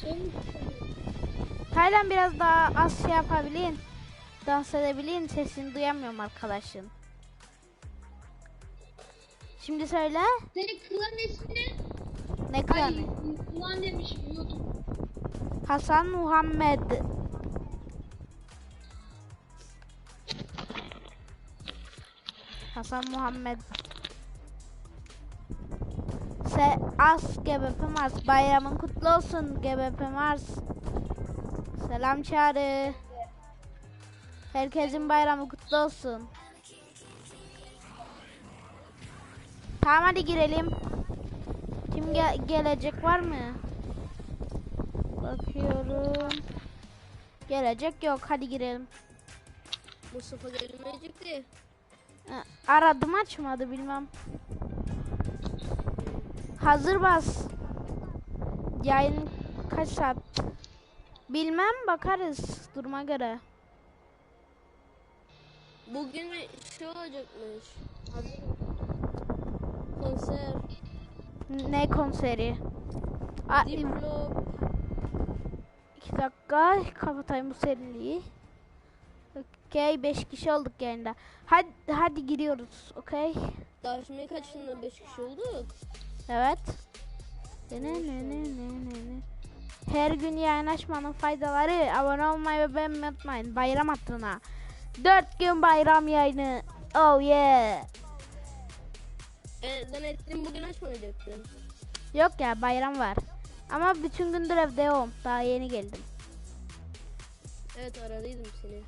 Şey mi? Taylan biraz daha az şey yapabilin. Dans edebilin. Sesini duyamıyorum arkadaşın. Şimdi söyle. Senin klan ismi Ne Ay, klanı? klan demişim YouTube. Hasan Muhammed. Hasan Muhammed. As GBP Mars. Bayramın kutlu olsun GBP Mars. Selam çağrı. Herkesin bayramı kutlu olsun. Tamam hadi girelim. Kim ge- gelecek var mı? Bakıyorum. Gelecek yok. Hadi girelim. Mustafa gelmeyecekti. Ha, Aradım açmadı bilmem. Hazır bas. Yayın kaç saat? Bilmem bakarız duruma göre. Bugün şey olacakmış. Hazır. Konser. Ne konseri? A, Diplo. iki dakika kapatayım bu seriliği. Okey 5 kişi olduk yayında. Hadi hadi giriyoruz. Okey. Daha şimdi kaçında 5 kişi olduk. Evet. Ne ne ne ne ne ne. Her gün yayın açmanın faydaları. Abone olmayı ve beğenmeyi unutmayın. Bayram hatırına. 4 gün bayram yayını. Oh yeah. E, zannettim bugün açmayacaktın. Yok ya bayram var. Ama bütün gündür evde yoğum. Daha yeni geldim. Evet aradıydım seni.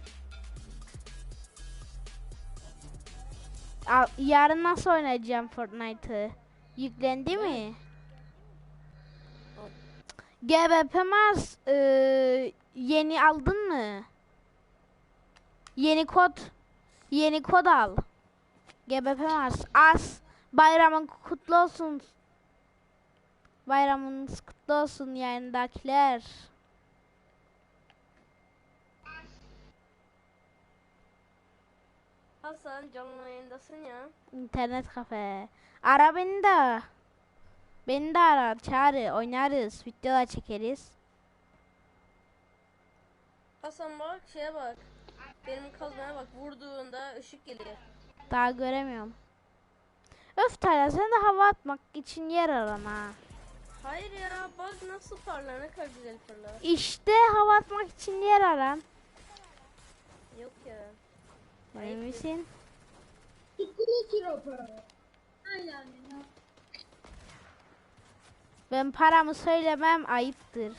Yarın nasıl oynayacağım Fortnite'ı? Yüklendi mi? GBP Mars eee, yeni aldın mı? Yeni kod yeni kod al. GBP Mars as bayramın kutlu olsun. Bayramınız kutlu olsun yayındakiler. Hasan canlı yayındasın ya. İnternet kafe. Ara beni de. Beni de ara. Çağır. Oynarız. Videolar çekeriz. Hasan bak şeye bak. Benim kazmaya bak vurduğunda ışık geliyor. Daha göremiyorum. Öf Taylan sen de hava atmak için yer arama. Hayır ya bak nasıl parlar ne kadar güzel parlar. İşte hava atmak için yer aran. Yok ya. Emin misin? Sıkıntı raporu. Aynen. Ben paramı söylemem ayıptır.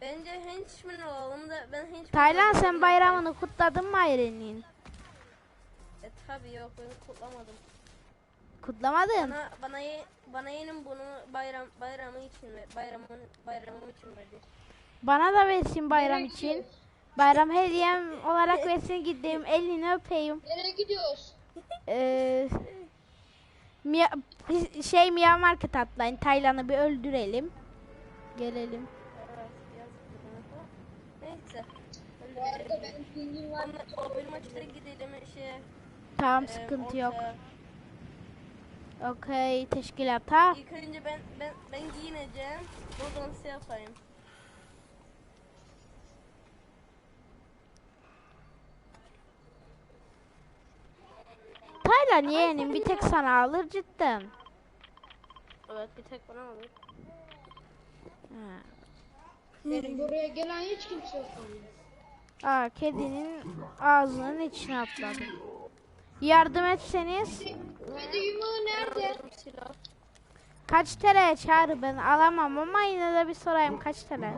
Bence henchman olalım da ben henchman Taylan sen bayramını kutladın mı Ayren'in? E tabi yok ben kutlamadım. Kutlamadın. Bana bana ye, bana yeğenim bunu bayram bayramı için ver. Bayramın bayramım için verdi. Bana da versin bayram Nereye için. gidiyoruz? Bayram hediyem olarak versin gideyim elini öpeyim. Nereye gidiyoruz? Ee, Mia, şey Mia Market atlayın. Taylan'ı bir öldürelim. Gelelim. Neyse. Bu arada benim pingim var. Onunla o bir maçta gidelim şey. Tamam e, sıkıntı orta- yok. Okey teşkilata. İlk önce ben ben ben giyineceğim. Buradan şey yapayım. Taylan yeğenim bir tek sana alır cidden. Evet bir tek bana. Ha. Buraya gelen hiç kimse yok. Aa kedinin ağzının içine atladı. Yardım etseniz Kedi yumağı nerede? Kaç TL çağrı ben alamam ama yine de bir sorayım kaç TL.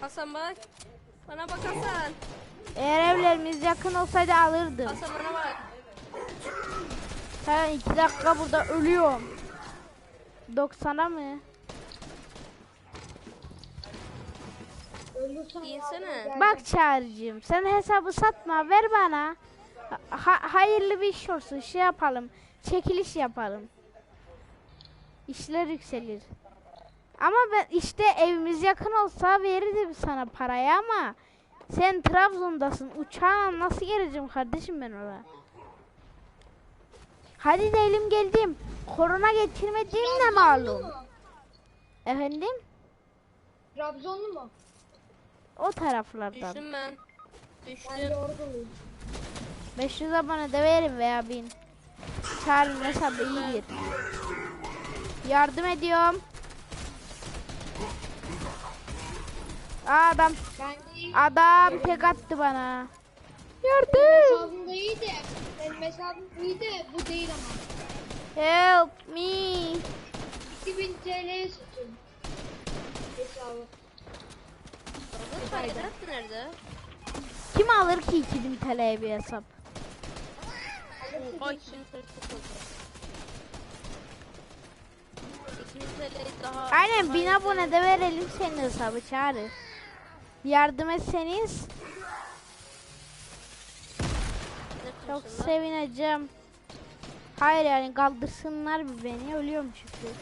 Hasan bak. Bana bak Hasan. Eğer evlerimiz yakın olsaydı alırdım. Hasan bana bak. Sen iki dakika burada ölüyorum. 90'a mı? Giyinsene. Bak Çağrı'cığım sen hesabı satma ver bana. Ha- hayırlı bir iş olsun şey yapalım. Çekiliş yapalım. İşler yükselir. Ama ben işte evimiz yakın olsa verirdim sana parayı ama sen Trabzon'dasın. Uçağla nasıl geleceğim kardeşim ben oraya? Hadi diyelim geldim. Korona geçirmediğim ne Trabzonlu malum. mu? Efendim? Trabzonlu mu? O taraflardan. Düştüm ben. Ben Düştüm. de orduluyum. 500 abone de verin veya bin. Çağırın hesabı iyidir. Yardım ediyorum. Adam adam tek attı bana. Yardım. hesabımda iyi de. Benim hesabım iyi de bu değil ama. Help me. 2000 TL'ye satıyorum. Hesabı. Nerede? Kim alır ki 2000 TL'ye bir hesap? Oha 2000 TL çok oldu. 2000 TL daha... Aynen daha 1000 iyi. abone de verelim senin hesabı çağrı. Yardım etseniz çok sevineceğim. Hayır yani kaldırsınlar bir beni ölüyorum çünkü.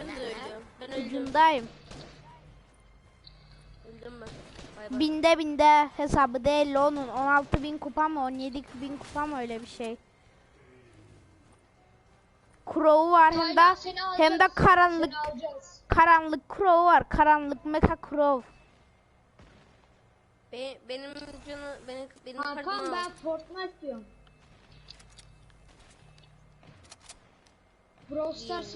Ben de ölüyorum. Ben öldüm. Ucundayım. Öldüm ben. Bay bay. Binde binde hesabı değil onun. 16 bin kupa mı 17 bin kupa mı öyle bir şey. Crow'u var hem de hem de karanlık karanlık Crow var. Karanlık Mecha Crow. Be- benim canı benim benim kartımı ben. Fortnite diyorum. Brawl Stars.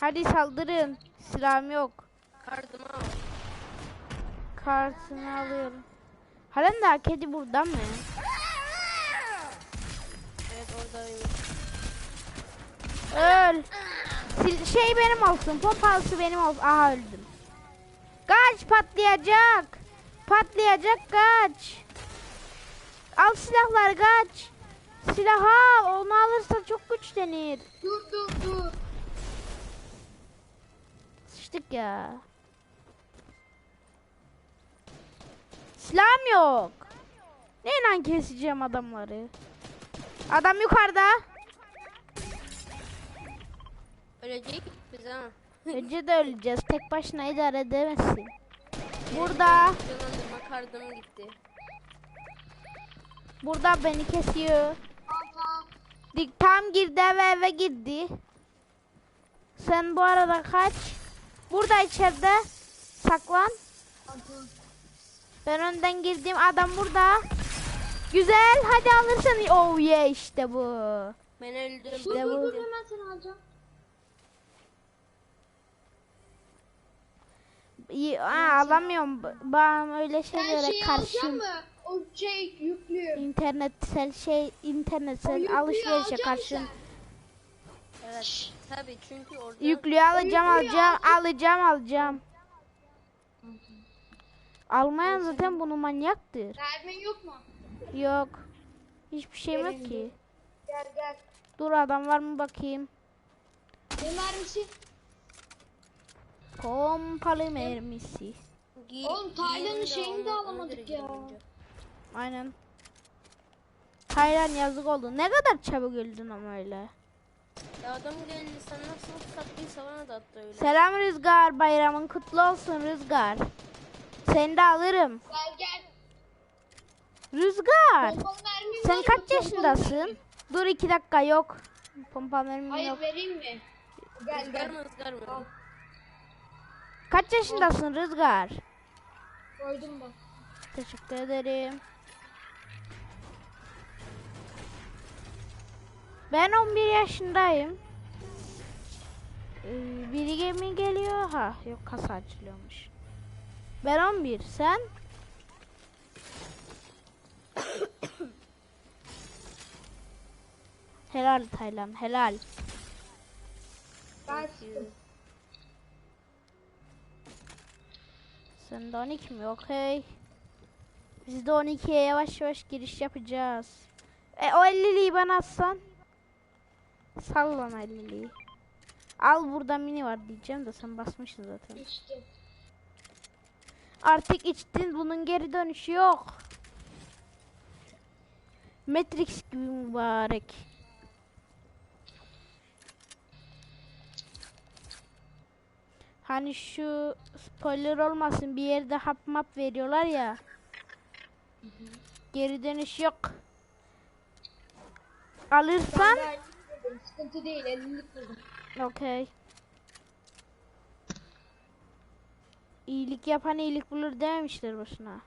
Hadi saldırın. Silahım yok. Kartımı al. Kartını alıyorum. Halen daha kedi burada mı? Evet oradayım. Öl. Sil- şey benim olsun. Pompalısı benim olsun. Aha öldüm. Kaç patlayacak. Patlayacak kaç. Al silahlar kaç. Silah al. Onu alırsa çok güçlenir. Dur dur dur. Sıçtık ya. Silahım yok. Neyle keseceğim adamları? Adam yukarıda. Ölecek biz ama. Önce de öleceğiz. Tek başına idare edemezsin. Burada. Canlandırma kartım gitti. Burada beni kesiyor. Dik tam girdi eve eve girdi. Sen bu arada kaç. Burada içeride. Saklan. Ben önden girdim. Adam burada. Güzel. Hadi alırsın. Oh yeah işte bu. Ben öldüm. İşte dur bu. dur hemen seni alacağım. İyi, aa, alamıyorum. Ben öyle Sen şeylere şeyi alacak karşıyım. mı? O şey yüklüyor. İnternetsel şey, internetsel alışverişe karşıyım. Evet. Tabii çünkü orada Yüklüğü alacağım, Yüklüğü alacağım, al. alacağım, alacağım. Almayan zaten bunu manyaktır. Mermin yok mu? Yok. Hiçbir şeyim yok ki. Gel gel. Dur adam var mı bakayım. Ne mermisi? Pompalı mermisi. Oğlum, Taylan'ın şeyini de alamadık ya. Aynen. Taylan yazık oldu. Ne kadar çabuk öldün ama öyle. Ya adam geldi sen nasıl sattıysa bana da attı öyle. Selam Rüzgar. Bayramın kutlu olsun Rüzgar. Seni de alırım. Gel gel. Rüzgar. Sen kaç yaşındasın? Dur iki dakika yok. Pompa mermim Hayır yok. vereyim mi? Gel Rızgar gel. mı ızgar mı? Al. Kaç yaşındasın Rüzgar? Koydum bak. Teşekkür ederim. Ben 11 yaşındayım. Ee, biri gemi geliyor. Ha yok kasa açılıyormuş. Ben 11. Sen? helal Taylan helal. Ben de 12 mi? Okey. Biz de 12'ye yavaş yavaş giriş yapacağız. E o 50'liği bana atsan. Sal bana 50'liği. Al burada mini var diyeceğim de sen basmışsın zaten. İşte. Artık içtin bunun geri dönüşü yok. Matrix gibi mübarek. Hani şu spoiler olmasın bir yerde hap map veriyorlar ya. Geri dönüş yok. Alırsan de 50'lik buldum. Sıkıntı değil 50'lik buldum. okey. İyilik yapan iyilik bulur dememişler boşuna.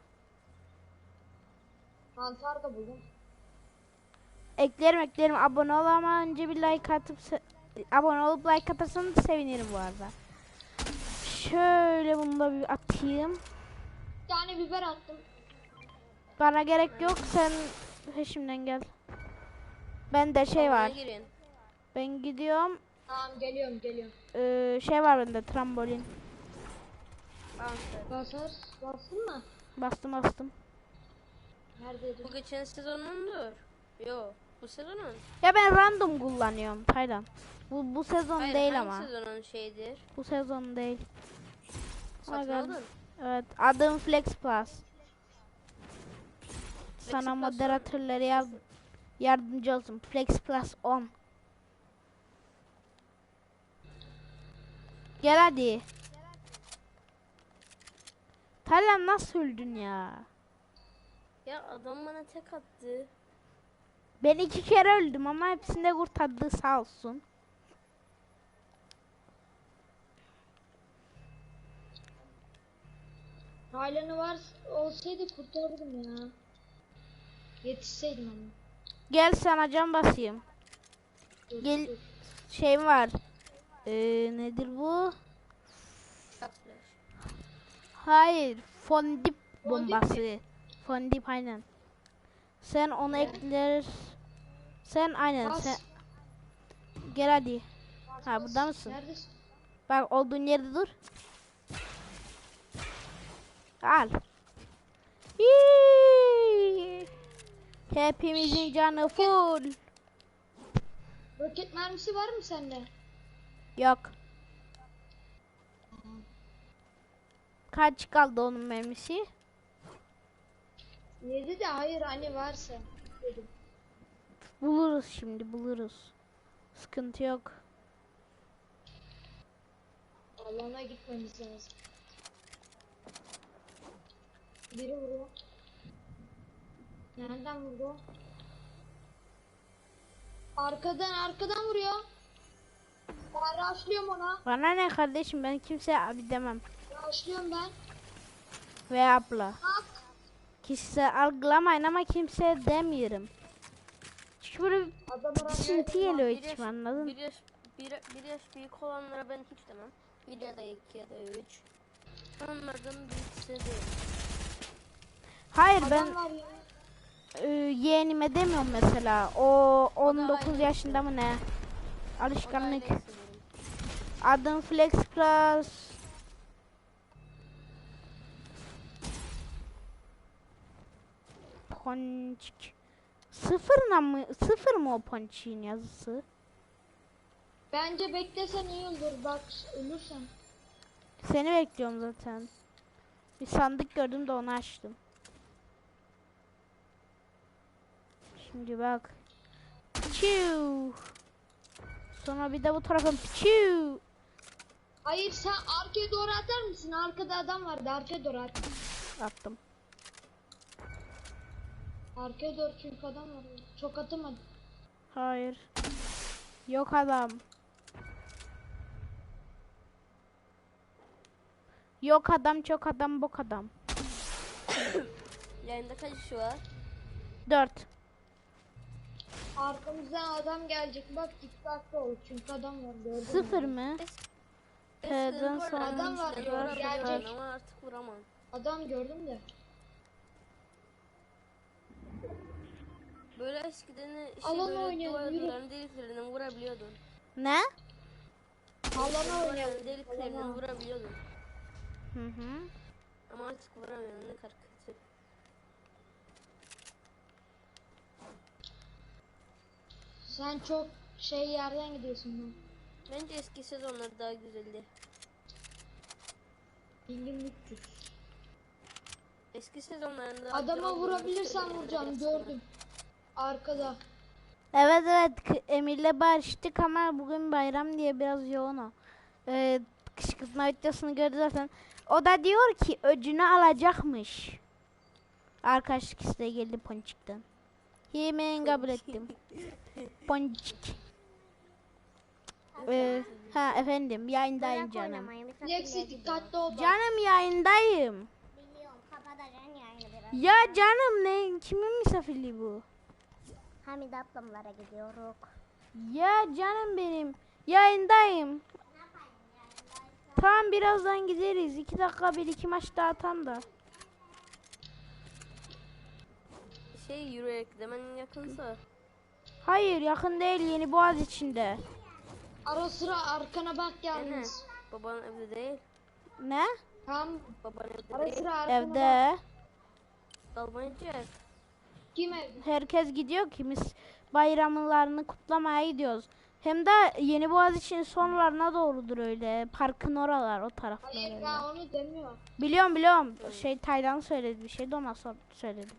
Mantar da buldum. Eklerim eklerim abone ol ama önce bir like atıp abone olup like atarsanız sevinirim bu arada. Şöyle bunu da bir atayım. Bir tane biber attım. Bana gerek yok sen peşimden gel. Bende şey Havaya var. girin. Ben gidiyorum. Tamam geliyorum geliyorum. Ee, şey var bende trambolin. Basar. Bastın mı? Bastım bastım. Neredeydi? Bu geçen sezonundur. Yo, bu sezonun. Ya ben random kullanıyorum Taylan. Bu bu sezon Hayır, değil hangi ama. sezonun şeyidir? Bu sezon değil. Satın Aga. aldın. Evet adım Flex Plus. Sana Plus moderatörleri yaz yardımcı olsun. Flex Plus 10. Gel hadi. Taylan nasıl öldün ya? Ya adam bana tek attı. Ben iki kere öldüm ama hepsinde kurtardı sağ olsun. Taylan'ı var olsaydı kurtarırdım ya. Yetişseydim ama. Gel sana can basayım. Dur, Gel dur. şey var. Ee, nedir bu? Hayır, fondip Fondip bombası. Fondip aynen. Sen onu Ne? ekler. Sen aynen Bas. sen gel hadi. Bas, Ha, burada mısın? Neredesin? Bak olduğun yerde dur. Al. Hii. Hepimizin canı full. Roket mermisi var mı sende? Yok. Kaç kaldı onun mermisi? 7 de hayır hani varsa. Dedim. Buluruz şimdi buluruz. Sıkıntı yok. Alana gitmemiz lazım. Biri vuruyor. Nereden vurdu? Arkadan arkadan vuruyor. Ben rushlıyorum ona. Bana ne kardeşim ben kimseye abi demem. Rushlıyorum ben. Ve abla. Bak. Kişisel algılamayın ama kimseye demiyorum. Çünkü böyle sinti geliyor Bir yaş, içime anladın? bir yaş, bir, bir yaş büyük olanlara ben hiç demem. Bir ya da iki ya da üç. Onlardan büyükse de. Hayır ben Adam e, yeğenime demiyorum mesela. O 19 aynı yaşında mı ne? Alışkanlık. Adım Flex Plus. Ponçik. Sıfırla mı? Sıfır mı o ponçiğin yazısı? Bence beklesen iyi olur. Bak ölürsen. Seni bekliyorum zaten. Bir sandık gördüm de onu açtım. Şimdi bak. Piu. Sonra bir de bu tarafa piu. Hayır sen arkaya doğru atar mısın? Arkada adam vardı. Arkaya doğru at. Attım. Arkaya doğru çünkü adam var. Çok atamadım. Hayır. Yok adam. Yok adam çok adam bok adam. Yayında kaç kişi var? 4. Arkamızdan adam gelecek. Bak dikkatli ol. Çünkü adam var. Gördün mü? 0 mı? Arada sonra Adam var, vurabiliyordum gelecek. Ama artık vuramam. Adam gördüm de. Böyle eskiden de şey Alan oynayalım, yürü. deliklerinden vurabiliyordun. Ne? Alana oynayalım. Deliklerinden vurabiliyordun. Hı hı. Ama artık vuramıyorum ne kadar Sen çok şey yerden gidiyorsun lan. Bence eski sezonlar daha güzeldi. Bilgim 300. Eski sezonlarında Adama Bey vuracağım. Gördüm. Arkada. Evet evet Emir'le barıştık ama bugün bayram diye biraz yoğun o. Ee, kışkırtma videosunu gördü zaten. O da diyor ki öcünü alacakmış. Arkadaşlık isteği geldi Ponçik'ten. Hemen kabul ettim. Ponçik. Ee, ha efendim yayındayım canım. Lexi dikkatli ol. Canım yayındayım. Biliyorum kapatacaksın yayını biraz. Ya canım ne kimin misafirliği bu? Hamide ablamlara gidiyoruz. Ya canım benim yayındayım. Tamam birazdan gideriz. İki dakika bir iki maç daha atan da. Şey yürüyerek gidemen yakınsa. Hayır yakın değil yeni boğaz içinde. Ara sıra arkana bak yalnız. Baban evde değil. Ne? Tam Baban evde ara değil. sıra arkana. Evde. Dalmayacak. Kim evde? Herkes gidiyor ki biz bayramlarını kutlamaya gidiyoruz. Hem de yeni boğaz için sonlarına doğrudur öyle. Parkın oralar o taraflar Hayır öyle. ya onu demiyor. Biliyorum biliyorum. Şey Taylan söyledi bir şey de ona söyledim.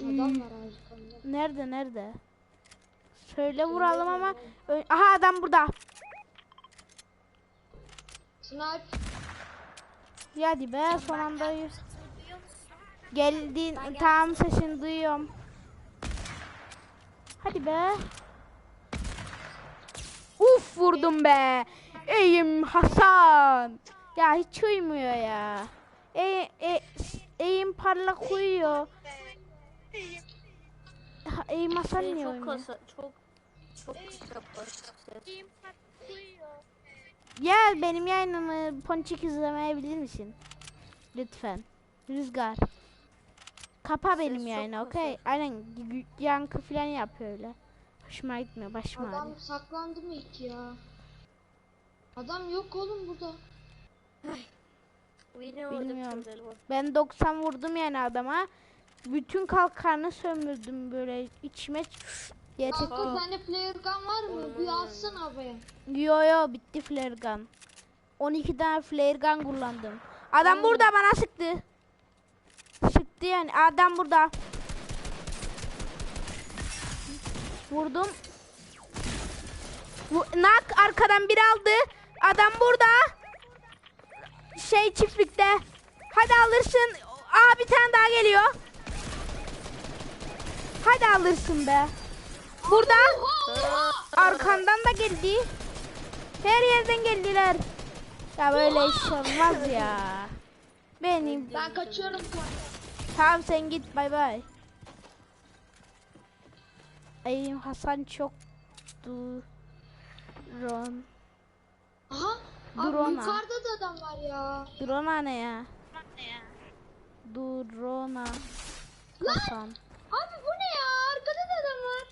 Adam var arkanda. Nerede nerede? Söyle vuralım ama aha adam burada. Snipe. Ya Hadi be son anda Geldin tamam sesini duyuyorum. Hadi be. Uf vurdum be. Eğim Hasan. Ya hiç uymuyor ya. E, e, eğim parlak uyuyor. Ha, Eğim Hasan Şey, niye çok kasa, çok çok ses. Ya benim yayınımı Ponçik izlemeyebilir misin? Lütfen. Rüzgar. Kapa benim çok yayını kısık. okey? Aynen y- yankı falan yapıyor öyle. Hoşuma gitmiyor başım ağrıyor. Adam saklandı mı hiç ya? Adam yok oğlum burada. Yine orada bir Bilmiyorum. Ben 90 vurdum yani adama. Bütün kalkanı sömürdüm böyle içime tek. Kanka sende player gun var mı? Bir atsana abi. Yo yo bitti flare gun. 12 tane flare gun kullandım. Adam burada bana sıktı. Sıktı yani adam burada. Vurdum. Bu, nak arkadan bir aldı. Adam burada. Şey çiftlikte. Hadi alırsın. Aa bir tane daha geliyor. Hadi alırsın be. Burada. Arkandan da geldi. Her yerden geldiler. Ya böyle iş olmaz ya. Benim. Ben kaçıyorum. Tamam sen git bay bay. Ay Hasan çok drone. Aha. Abi Drone. yukarıda da adam var ya. Drone ne ya? Drone. Hasan. Abi bu ne ya? Arkada da adam var.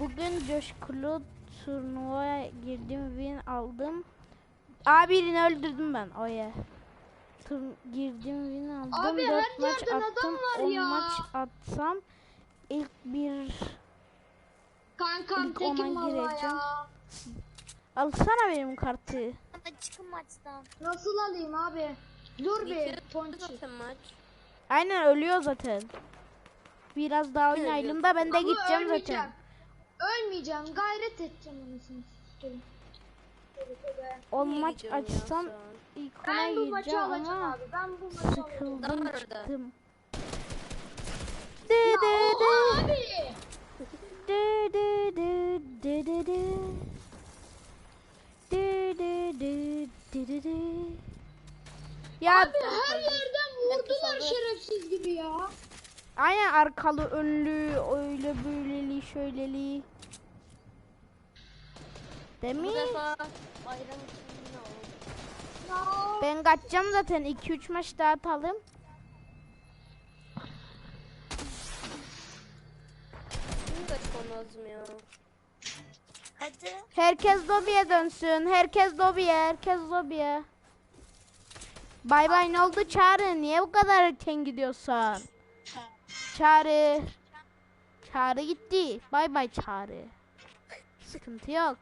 Bugün coşkulu turnuvaya girdim win aldım. Aa birini öldürdüm ben oya. Tur girdim win aldım. Abi, 4 her maç attım. var 10 ya. maç atsam ilk bir Kankam İlk tekim gireceğim. ya. alsana benim kartı. Çıkın maçtan. Nasıl alayım abi? Dur bir ponçik. zaten maç. Aynen ölüyor zaten. Biraz daha oynayalım da ben de Ama gideceğim ölmeyeceğim. zaten. Ölmeyeceğim. Gayret edeceğim anasını satayım. On Niye maç ya açsam ilk ona Ben bu maçı gireceğim alacağım ama abi. Ben bu maçı alacağım. sıkıldım orada. çıktım. Dı dı dı. Abi. Dı dı dı dı dı dı. Dı dı dı dı dı dı. Ya Abi her yerden vurdular şerefsiz gibi ya. Aynen arkalı önlü öyle böyleli şöyleli. Değil mi? Bu defa bayram için ne oldu? Ya. Ben kaçacağım zaten 2-3 maç daha atalım. Şimdi kaçmam lazım ya. Hadi. Herkes lobiye dönsün. Herkes lobiye. Herkes lobiye. Bay bay ne oldu Çağrı? Niye bu kadar erken gidiyorsun? Çağrı. Çağrı gitti. Bay bay Çağrı. Sıkıntı yok.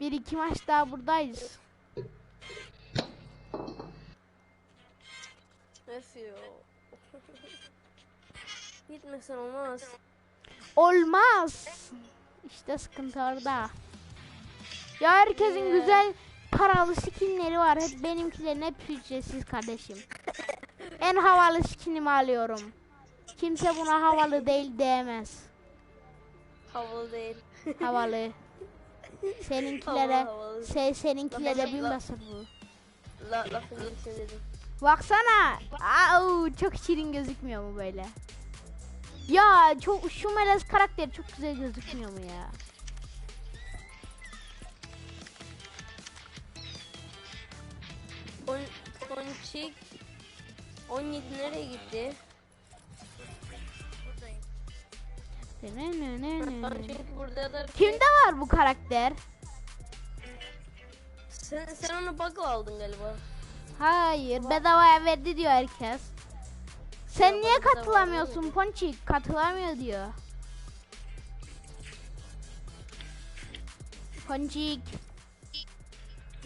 Bir iki maç daha buradayız. Ya. Gitmesen olmaz. Olmaz. İşte sıkıntı orada. Ya herkesin güzel paralı skinleri var. Hep benimkilerin hep ücretsiz kardeşim. En havalı skinimi alıyorum. Kimse buna havalı değil diyemez. Havalı değil. Havalı. Seninkilere Havalı, havalı. se, seninkilere la- basar bu. La, lafın gelişini dedim. Baksana. Au, çok şirin gözükmüyor mu böyle? Ya çok şu melez karakter çok güzel gözükmüyor mu ya? Pon, ponçik 17 nereye gitti? Ponçik burada da Kimde var bu karakter? Sen, sen onu bug'la aldın galiba. Hayır, bedavaya verdi diyor herkes. Sen Ya niye bedava katılamıyorsun. Ponçik? Katılamıyor diyor. Ponçik.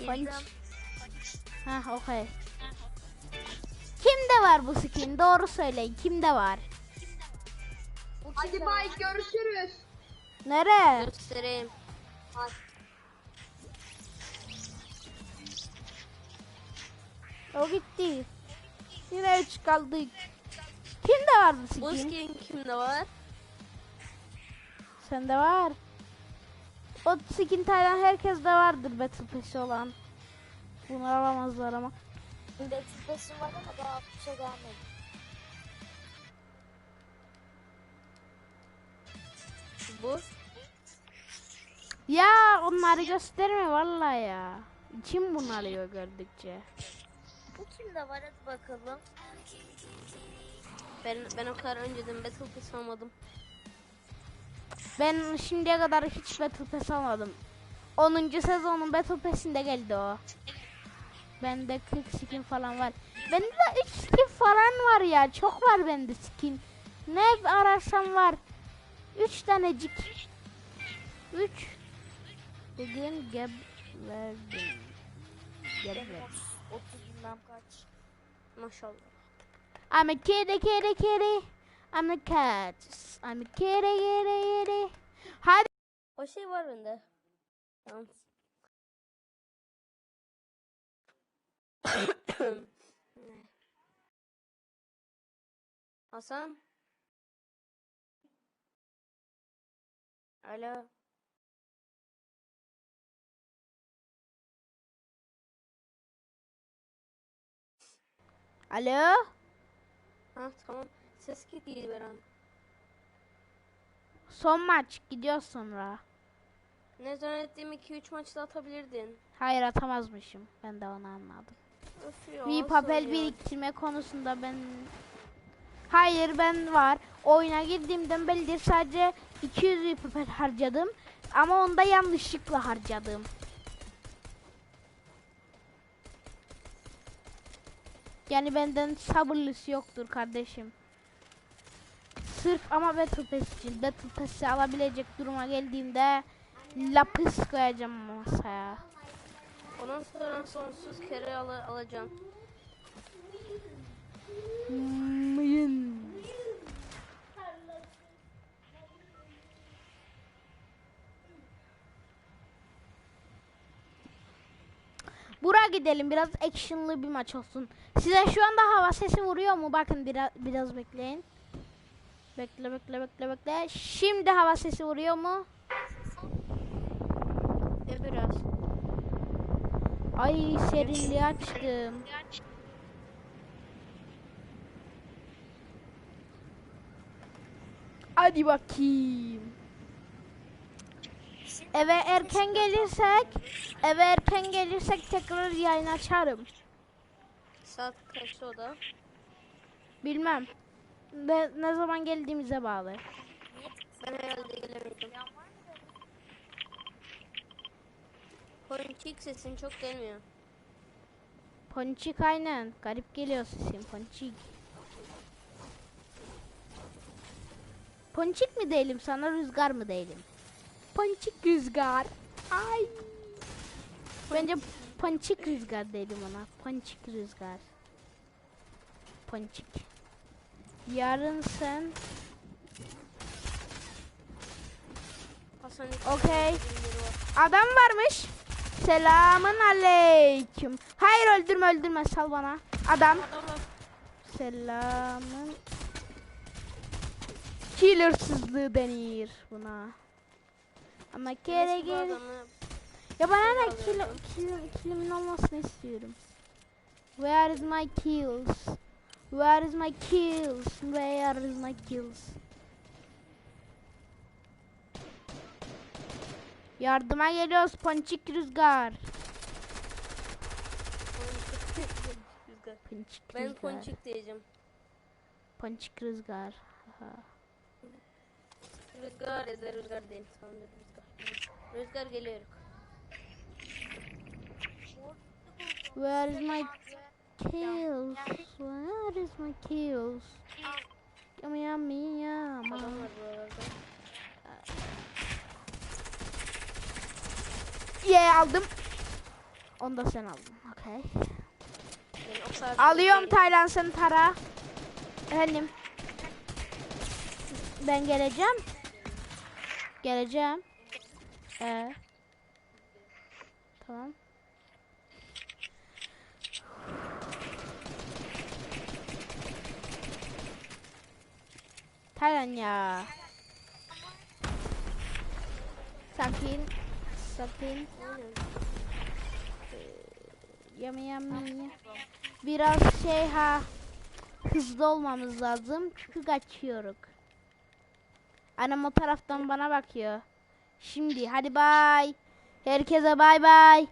Ponç. Ha, okey. Kimde var bu skin? Doğru söyleyin. Kimde var? Hadi bay görüşürüz. Nere? Göstereyim. O gitti. Yine üç kaldık. Kimde var bu Bu skin? skin kimde var? Sende var. O skin Taylan herkeste vardır Battle Pass'i olan. Bunu alamazlar ama. Şimdi tüpesim var ama daha bir şey gelmedi. Bu. Ya onları gösterme vallahi ya. Kim bunu alıyor gördükçe? Bu kimde var hadi bakalım. Ben ben o kadar önceden Battle Pass almadım. Ben şimdiye kadar hiç Battle Pass almadım. 10. sezonun Battle Pass'inde geldi o. Bende 40 skin falan var. Bende de 3 skin falan var ya. Çok var bende skin. Ne ararsam var. 3 tanecik. 3 Bugün geb verdim. Gebler. 30 bilmem kaç. Maşallah. I'm a kitty kitty kitty. I'm a cat. I'm a kitty kitty kitty. Hadi. O şey var bende. Tamam. Hasan. Alo. Alo. Ha tamam. Ses gitti bir an. Son maç gidiyor sonra. Ne zannettiğim 2-3 maçta atabilirdin. Hayır atamazmışım. Ben de onu anladım. Öf ya, Bir papel ya? biriktirme konusunda ben Hayır ben var. Oyuna girdiğimden beridir sadece 200 bir papel harcadım. Ama onda yanlışlıkla harcadım. Yani benden sabırlısı yoktur kardeşim. Sırf ama Battle Pass için. Battle Pass'i alabilecek duruma geldiğimde lapis koyacağım masaya. Ondan sonra sonsuz kere al alacağım. Mayın. Buraya gidelim biraz actionlı bir maç olsun. Size şu anda hava sesi vuruyor mu? Bakın biraz biraz bekleyin. Bekle bekle bekle bekle. Şimdi hava sesi vuruyor mu? E biraz. Ay serinliği açtım. Hadi bakayım. Eve erken gelirsek, eve erken gelirsek tekrar yayın açarım. Saat kaçta o da? Bilmem. Ne, ne zaman geldiğimize bağlı. Ben herhalde gelemeyeceğim. Ponçik sesin çok gelmiyor. Ponçik aynen. Garip geliyor sesim ponçik. Ponçik mi değilim sana rüzgar mı değilim? Ponçik rüzgar. Ay. Bence ponçik rüzgar değilim ona. Ponçik rüzgar. Ponçik. Yarın sen Okey. adam varmış. Selamın aleyküm. Hayır öldürme öldürme sal bana. Adam. Selamın. Killersızlığı denir buna. Ama kere adamı Ya bana ne kill, kill, killimin olmasını istiyorum. Where is my kills? Where is my kills? Where is my kills? Yardıma geliyoruz Ponçik Rüzgar. Rüzgar. Ponçik Ben Rüzgar. ponçik diyeceğim. Ponçik Rüzgar. Ha. Rüzgar da rüzgar değil. Tamam rüzgar. Rüzgar geliyor. Where is my kills? Where is my kills? Yum yum yum. Adam var buralarda. Yeah aldım. Onu da sen aldın. Okay. Alıyorum. Taylan sen tara. Efendim. Ben geleceğim. Geleceğim. Ee. Tamam. Taylan ya. Sakin. Sakin. Yami yami. Biraz şey ha hızlı olmamız lazım çünkü kaçıyoruz. Annem o taraftan bana bakıyor. Şimdi hadi bay. Herkese bay bay.